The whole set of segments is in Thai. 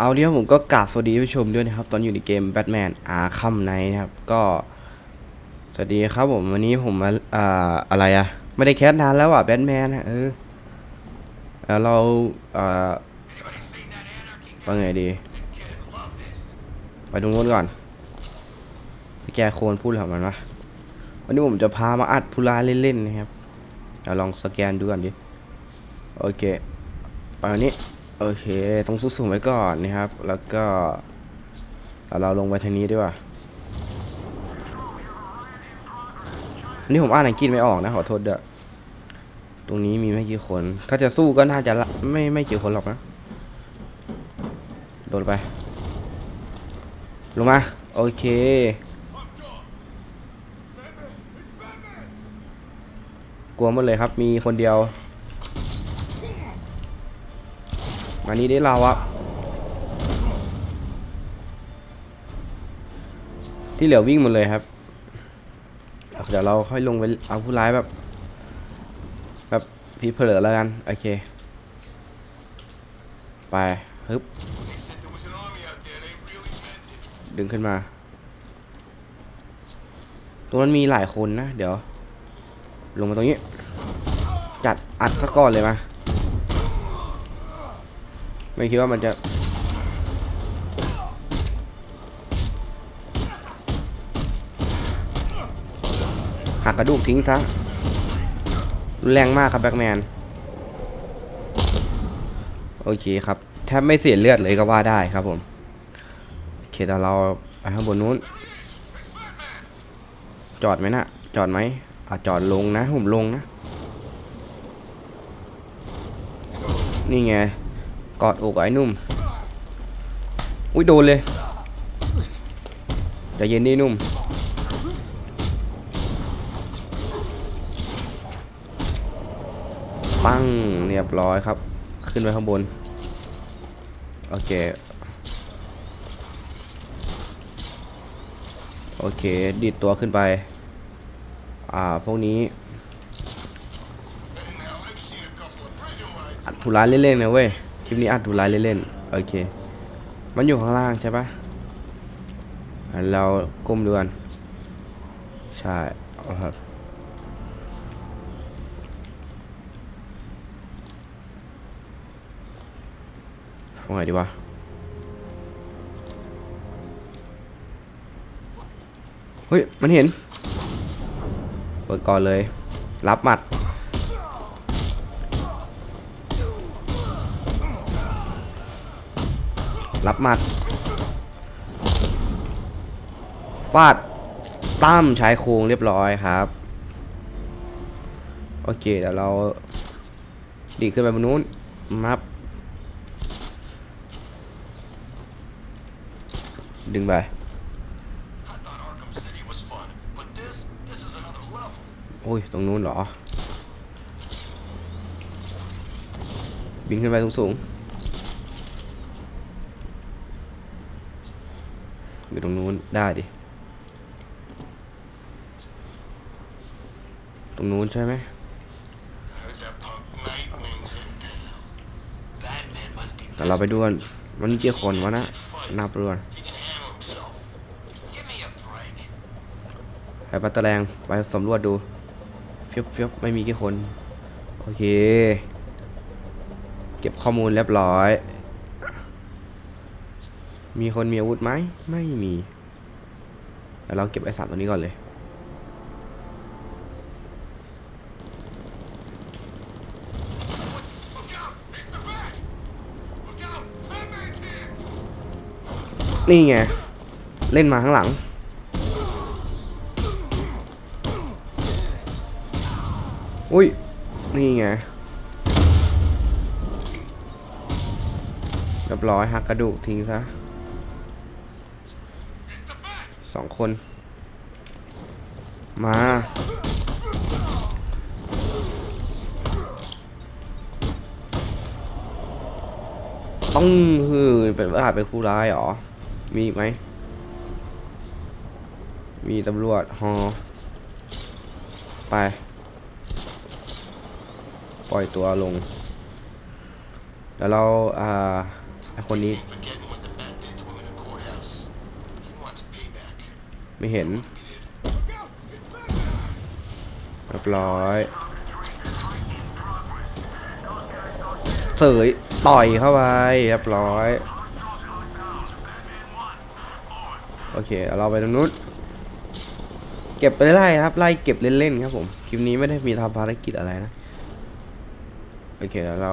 เอาเดียวผมก็กราบสวัสดีผู้ชมด้วยนะครับ ตอนอยู่ในเกมแบทแมนอาคัมไนนะครับ ก็สวัสดีครับผมวันนี้ผมมาอ่าอะไรอะไม่ได้แคสนานแล้วอะแบทแมนอะเออเออเราอ่าว่าไงดี ไปตรงนู้นก่อนแกโคนพูดเหรอมันวะวันนี้ผมจะพามาอัดพูลาเล่นๆนะครับเดี๋ยวลองสแกนดูก่อนดิ โอเค ไปอันนี้ โอเค ต้องสูงๆไว้ก่อนนะครับ แล้วก็ เราลงไปทางนี้ดีกว่าอันนี้ผมอ่านอังกฤษไม่ออกนะ ขอโทษเด้อตรงนี้มีไม่กี่คน ถ้าจะสู้ก็น่าจะไม่ไม่กี่คนหรอกนะ โดนไป ลงมา โอเค กลัวหมดเลยครับ มีคนเดียว มานี่ได้เราอะที่เหลือวิ่งหมดเลยครับ เดี๋ยวเราค่อยลงไปเอาผู้ร้ายแบบ แบบพี่เพลอแล้วกัน โอเค ไปฮึบดึงขึ้นมา ตรงนั้นมีหลายคนนะ เดี๋ยว ลงมาตรงนี้ จัดอัดสักก้อนเลยมา ไม่คิดว่ามันจะหักกระดูกทิ้งซะรุนแรงมากครับแบ็กแมน โอเคครับแทบไม่เสียเลือดเลยก็ว่าได้ครับผมโอเคเดี๋ยวเราไปข้างบนนู้น จอดไหมนะจอดไหมอะจอดลงนะผมลงนะ นี่ไง กอดอกไอ้นุ่ม อุ้ยโดนเลยใจเย็นดิหนุ่ม ปั้งเรียบร้อยครับ ขึ้นไปข้างบน โอเค โอเคดิดตัวขึ้นไป อ่า พวกนี้อัดทุร้ายเล่นๆนะเว้ย คลิปนี้อัดทุร้ายเล่นๆ โอเค มันอยู่ข้างล่างใช่ปะเราก้มดูกันใช่ครับว่าไงดีวะเฮ้ย มันเห็นเปิดก่อนเลย รับหมัด รับหมัด ฟาดตั้มชายโครงเรียบร้อยครับ โอเคเดี๋ยวเรา ดีขึ้นไปบนนู้นมับดึงไปโอ้ย ตรงนู้นเหรอ บินขึ้นไปสูงๆ อยู่ตรงนู้นได้ดิ ตรงนู้นใช่ไหมแต่เราไปดูกันมันมีกี่คนวะนะนับดูก่อนไปปัตตะแรงไปสำรวจดูเฟียบเฟียบไม่มีกี่คน โอเค เก็บข้อมูลเรียบร้อย มีคนมีอาวุธไหม ไม่มีแล้วเราเก็บไอ้สามตัวนี้ก่อนเลย นี่ไง เล่นมาข้างหลัง อุ้ย นี่ไงเรียบร้อยหักกระดูกทิ้งซะ องคน มาต้องฮือเป็นว่าเป็นผู้ร้ายเหรอ มีไหม มีตำรวจฮอไป ปล่อยตัวลง แล้วเรา อ่าคนนี้ ไม่เห็นเรียบร้อยเสยต่อยเข้าไปเรียบร้อยโอเคเราไปตรงนู้นเก็บไปไล่ครับไล่เก็บเล่นๆครับผมคลิปนี้ไม่ได้มีทำภารกิจอะไรนะโอเคแล้วเรา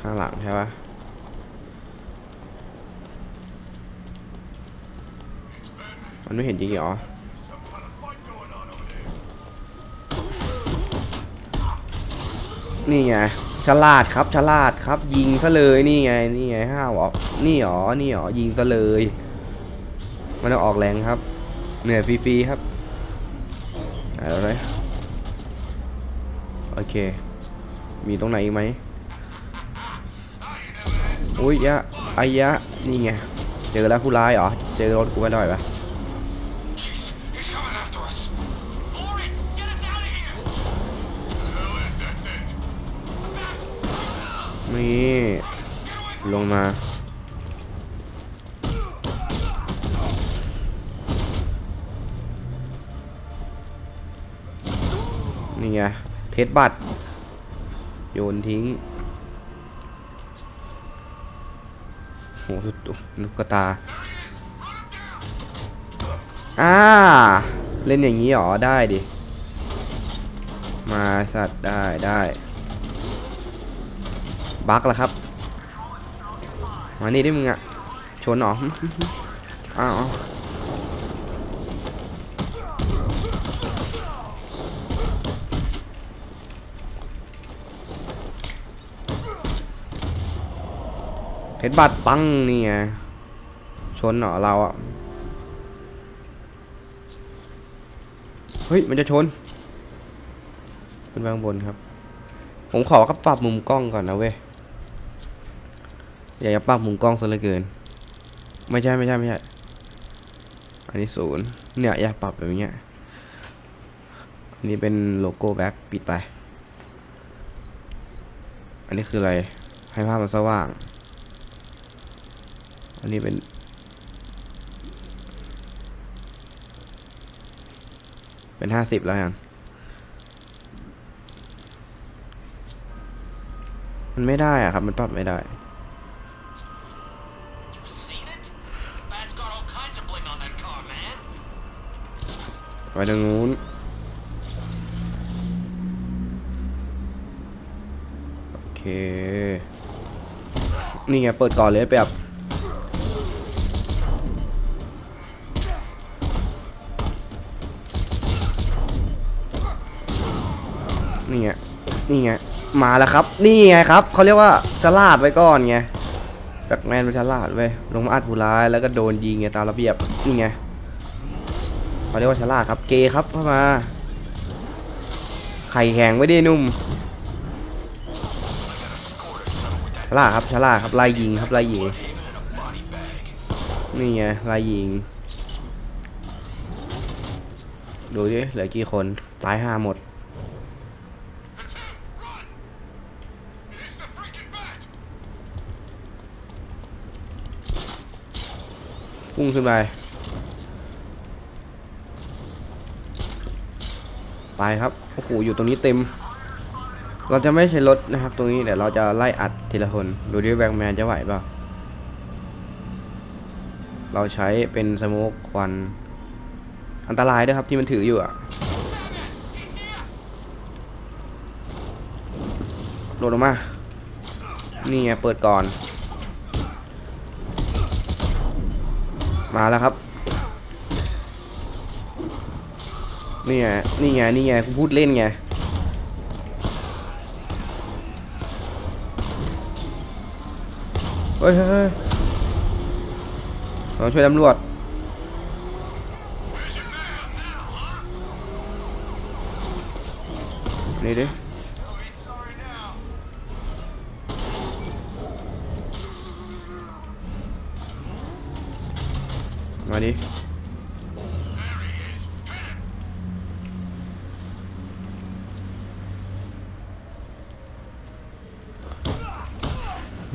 ข้างหลังใช่ปะ มันไม่เห็นจริงเหรอนี่ไงฉลาดครับฉลาดครับ ยิงซะเลยนี่ไงนี่ไงห้าวเหอนี่หรอนี่หรอยิงซะเลย มันต้องออกแรงครับ เหนื่อยฟรีๆครับเอาเลยโอเค มีตรงไหนอีกไหมอุ้ยยะไอยะนี่ไงเจอแล้วผู้ร้ายเหรอเจอรถกูไม่ได้ปะ นี่ลงมานี่ไงเทสบัตร โยนทิ้งโหสุดลูกกตา อ่า เล่นอย่างนี้หรอ ได้ดิ มาสัตว์ได้ได้ บักแล้วครับมานี่ดิมึงอะชนหรออ้าวเห็ดบัตรปังนี่ไงชนเหรอเราอะเฮ้ย มันจะชนขึ้นไปข้างบนครับ ผมขอครับปรับมุมกล้องก่อนนะเว้ย อยากจะปรับมุมกล้องซะเหลือเกิน ไม่ใช่ไม่ใช่ไม่ใช่ อันนี้ศูนย์เนี่ยอยากปรับแบบเนี้ยอันนี้เป็นโลโก้แบ็คปิดไป อันนี้คืออะไร ให้ภาพมันสว่าง อันนี้เป็นเป็นห้าสิบแล้วยังมันไม่ได้อะครับ มันปรับไม่ได้ ไปทางนู้นโอเค นี่ไงเปิดก่อนเลยแบบนี่ไง นี่ไง มาแล้วครับ นี่ไงครับ เขาเรียกว่าฉลาดไว้ก่อนไงแบ็กแมนเป็นฉลาดเว้ย ลงมาอัดผู้ร้ายแล้วก็โดนยิงไงตามระเบียบ นี่ไง เขาเรียกว่าฉลาดครับ เกครับเข้ามา ไข่แข็งไว้ดิหนุ่ม ฉลาดครับฉลาดครับไล่ยิงครับไล่ยิง นี่ไงไล่ยิง ดูดิเหลือกี่คนตายห้าหมด พุ่งขึ้นไป ไปครับโอ้โหอยู่ตรงนี้เต็ม เราจะไม่ใช้รถนะครับ ตรงนี้เดี๋ยวเราจะไล่อัดทีละคนดูดิแบงแมนจะไหวเปล่าเราใช้เป็นสโมกควัน อันตรายด้วยครับที่มันถืออยู่อะโดดลงมา นี่ไงเปิดก่อน มาแล้วครับ นี่ไง นี่ไง นี่ไงกูพูดเล่นไง เฮ้ยเฮ้ยเราช่วยตำรวจนี่ดิมาดิ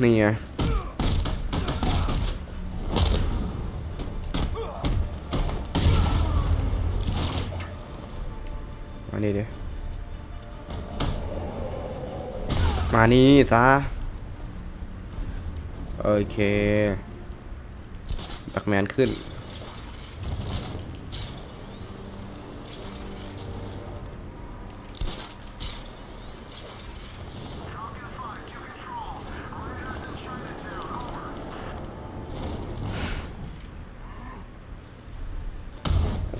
นี่ไงมาเนี่ดิมานี่ซะโอเคแบกแมนขึ้น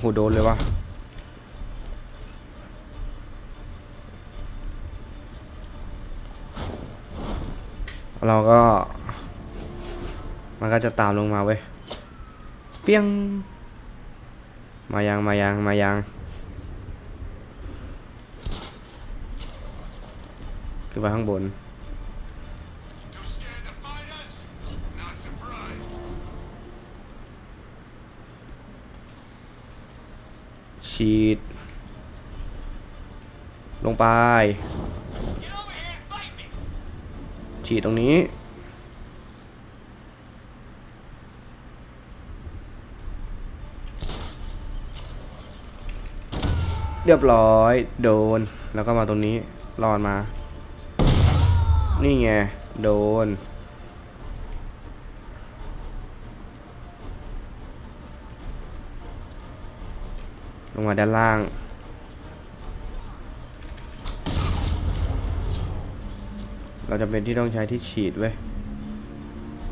โอ้โหโดนเลยวะเราก็ มันก็จะตามลงมาเว้ย เปียง มายัง มายัง มายังขึ้นไปข้างบน ฉีด ลงไป ฉีดตรงนี้ เรียบร้อย โดน แล้วก็มาตรงนี้รอดมา นี่ไง โดน งมาด้านล่าง เราจะเป็นที่ต้องใช้ที่ฉีดเว้ย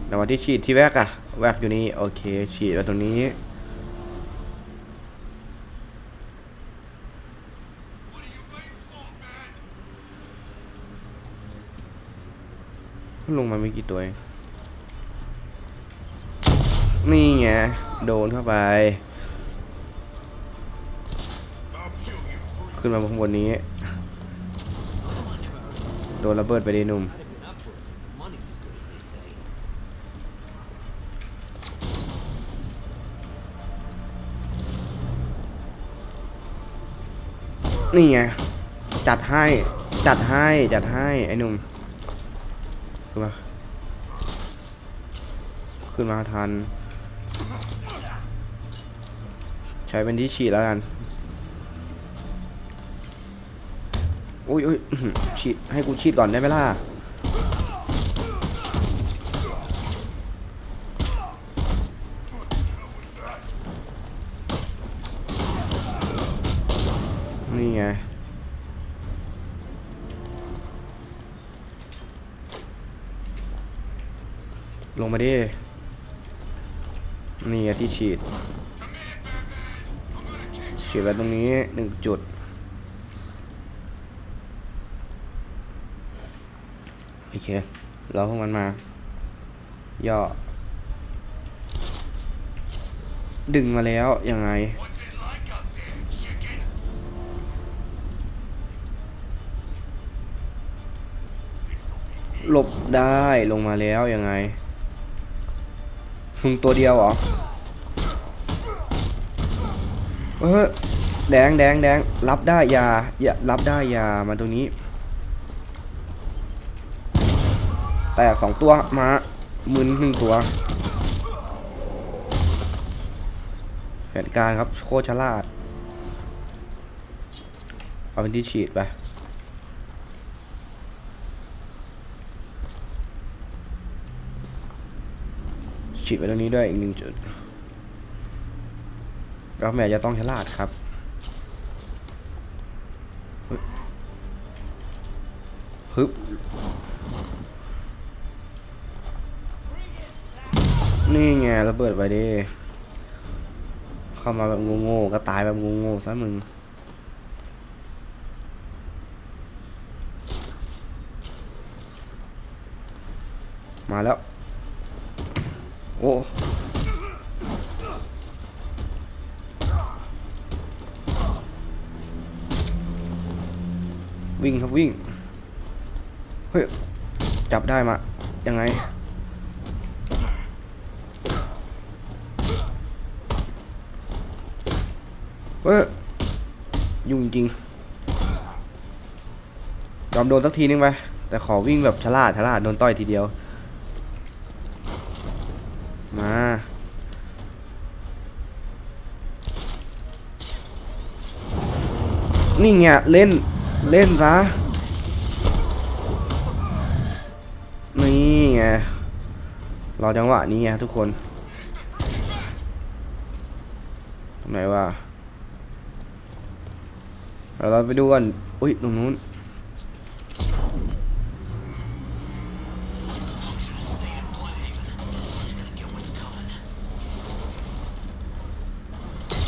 แต่ว่าที่ฉีดที่แวกอะแวกอยู่นี่โอเค ฉีดไว้ตรงนี้ลงมาไม่กี่ตัวเองนี่ไง โดนเข้าไป ขึ้นมาข้างบนนี้ โดนระเบิดไปดีหนุ่มนี่ไง จัดให้ จัดให้ จัดให้ ไอ้หนุ่มขึ้นมาขึ้นมาทัน ใช้เป็นที่ฉีดแล้วกัน อุ้ยอุ้ยฉีดให้กูฉีดก่อนได้ไหมล่ะนี่ไงลงมาดิ นี่ไงที่ฉีด ฉีดไว้ตรงนี้หนึ่งจุด โอ เค เราพวกมันมา ย่อ ดึงมาแล้ว ยังไง หลบได้ลงมาแล้ว ยังไงมึงตัวเดียวเหรอ เออแดงแดงแดงรับได้ยาอย่ารับได้ยามาตรงนี้ แตกสองตัวมามึนหนึ่งตัวแผนการครับโคตรฉลาด เอาเป็นที่ฉีดไปฉีดไว้ตรงนี้ด้วยอีกหนึ่งจุดแล้วแม่จะต้องฉลาดครับฮึบ นี่ไงระเบิดไปดิ เข้ามาแบบโง่ๆก็ตายแบบโง่ๆซะมึง มาแล้ว โอ้วิ่งครับวิ่ง เฮ้ย จับได้มา ยังไง เฮ้ยยุ่งจริงยอมโดนสักทีนึงไปแต่ขอวิ่งแบบฉลาดฉลาดโดนต่อยทีเดียว มานี่ไงเล่นเล่นซะนี่ไงรอจังหวะนี้ไงทุกคนตรงไหนวะ เดี๋ยวเราไปดูกันอุ้ยตรงนู้น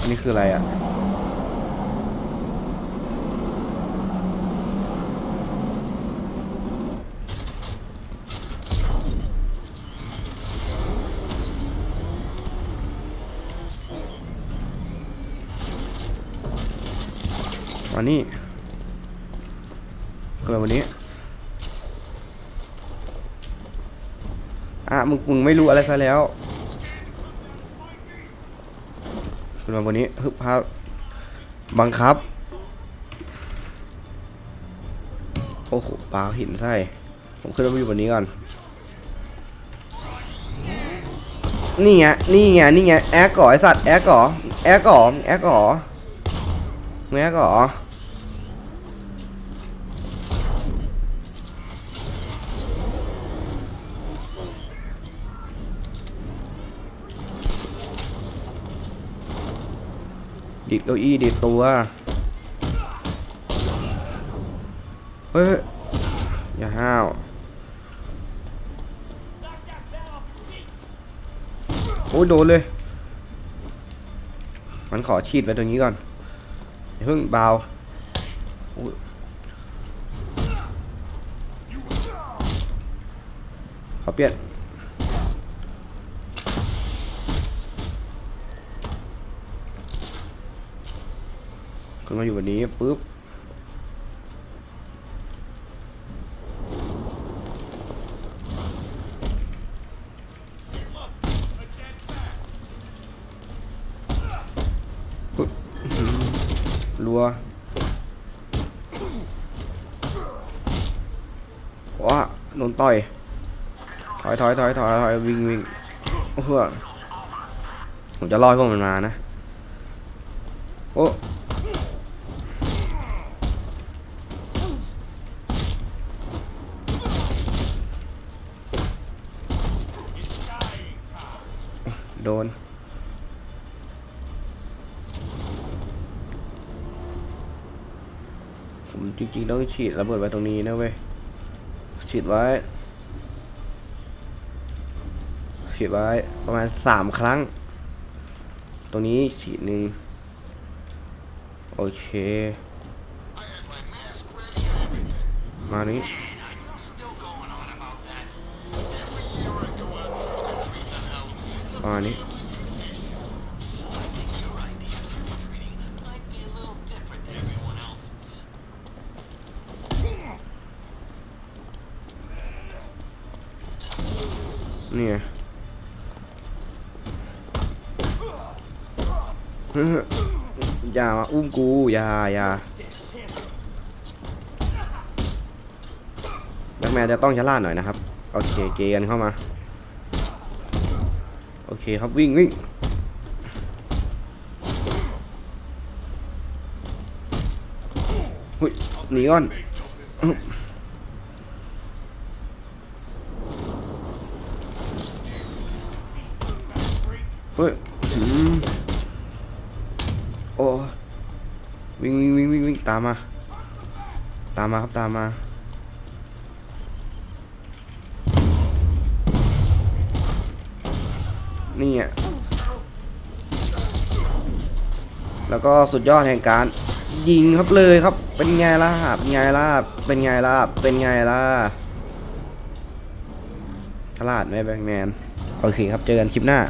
อันนี้คืออะไรอะ วันนี้คือวันนี้ อะมึงมึงไม่รู้อะไรซะแล้วขึ้นมาบนนี้ฮึบพาบังคับ โอ้โหปลาหินไส้ผมขึ้นมาอยู่บนนี้ก่อน นี่ไง นี่ไง นี่ไง แอคก่อไอสัตว์ แอคก่อแอคก่อแอคก่อแอคก่อดิดเก้าอี้ งี้ก็อ๋อดิดตัวเฮ้ยอย่าห้าวโอ้ยโดนเลย มันขอฉีดไปตรงนี้ก่อน อย่าเพิ่งเบาโอ้ยขอเปลี่ยนขึ้นมาอยู่วันนี้ปุ๊บ ปึ๊บอื้อหือรัวว้าโดน ต่อย ถอยถอยถอยถอยถอยวิ่งวิ่งโอ้โหผมจะรอพวกมันมานะ โอ้โดน ผมจริงๆต้องฉีดระเบิดไว้ตรงนี้นะเว้ย ฉีดไว้ ฉีดไว้ประมาณสามครั้ง ตรงนี้ฉีดหนึ่งโอเค มานี้มานี้ นี่ไงเฮ้ยอย่ามาอุ้มกูอย่าอย่าแบ็คแมนจะต้องฉลาหน่อยนะครับ โอเคเกกันเข้ามา โอเคครับวิ่งวิ่งหุยหนีก่อนอึ๊บเฮ้ยโอ้วิ่งวิ่งวิ่งวิ่งวิ่งตามมา ตามมาครับตามมานี่อะแล้วก็สุดยอดแห่งการ ยิงครับเลยครับ เป็นไงล่ะเป็นไงล่ะเป็นไงล่ะเป็นไงล่ะฉลาดไหมแบงแมน โอเคครับ เจอกันคลิปหน้า